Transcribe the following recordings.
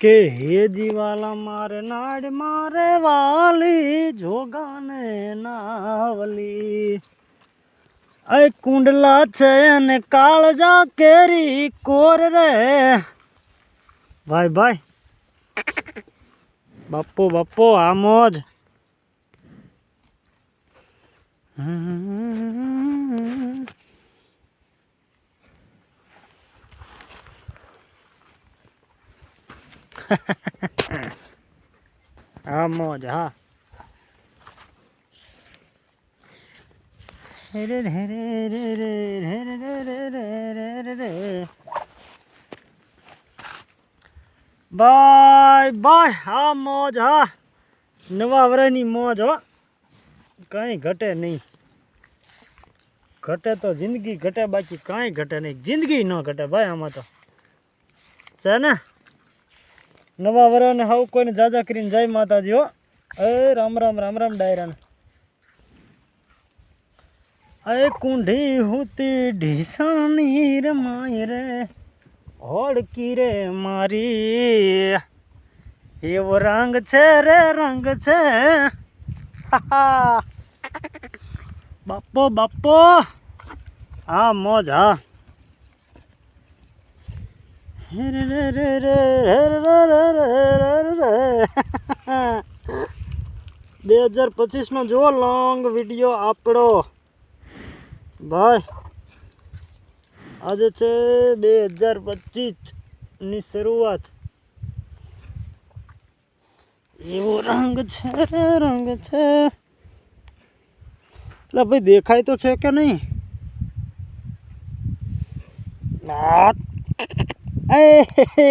કે હે જીવાલા, મારે નાડ મારે વાલી, જોગાને નાવલી. અય કુંડલા છે અને કાળજા કેરી કોર રે. ભાઈ ભાઈ. બાપો બાપો, આ મોજ. હમ. હા મોજ હા રે રે રે રે રે રે રે રે રે રે રે રે. બાય બાય હા મોજ હા નવા વરની મોજ હો કાંઈ ઘટે નહીં ઘટે તો જિંદગી ઘટે બાકી કાંઈ ઘટે નહીં જિંદગી ન ઘટે ભાઈ આમાં તો છે ને નવા વરાને હાવ કોઈને જાજા કરીને જય માતાજી, હો. એ રામ રામ રામ રામ ડાયરાને. અય કુંઢી હુતી ઢીસણી રે માય રે હોડકી રે મારી. એવો રંગ છે રે, રંગ છે. બાપો બાપો. હા, મોજ, હા. બે હજાર પચીસનો જુઓ લોંગ વીડિયો આપણો. ભાઈ, આજે છે બે હજાર પચીસની શરૂઆત. એવો રંગ છે રંગ છે. એટલે ભાઈ, દેખાય તો છે કે નહીં? આ એ હે હે.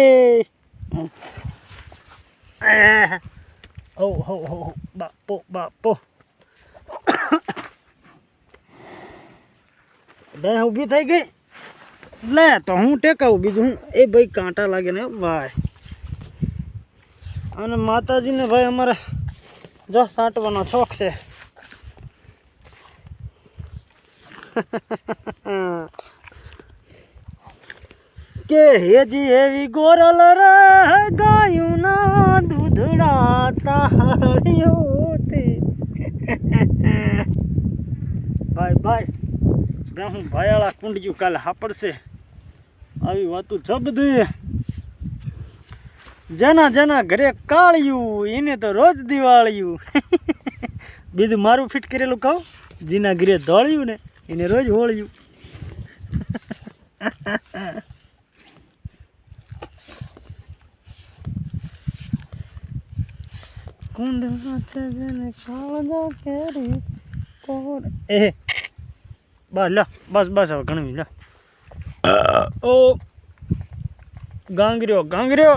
એ હો હો હો હો. બાપો બાપો બે ઊભી થઈ ગઈ લે તો હું ટેકાવું બીજું હું એ ભાઈ કાંટા લાગે ને ભાઈ અને માતાજીને ભાઈ અમારે જો સાંટવાનો શોખ છે કે હેજી એવી ગોરલ રે ગાયું ના દૂધડા તાળીઓથી ભાઈ ભાઈ બે હું ભાયાળા કુંડજ્યું કાલે હાપડશે. આવી વાતું જબદી જેના જેના ઘરે કાળિયું, એને તો રોજ દિવાળિયું. બીજું મારું ફિટ કરેલું કહું, જેના ઘરે ધોળિયું ને એને રોજ હોળિયું. કુંડમાં છે જેને કાળજા કેરી કોર એ બસ લે બસ બસ હવે ઘણવી લે ઓ. ગાંગર્યો ગાંગર્યો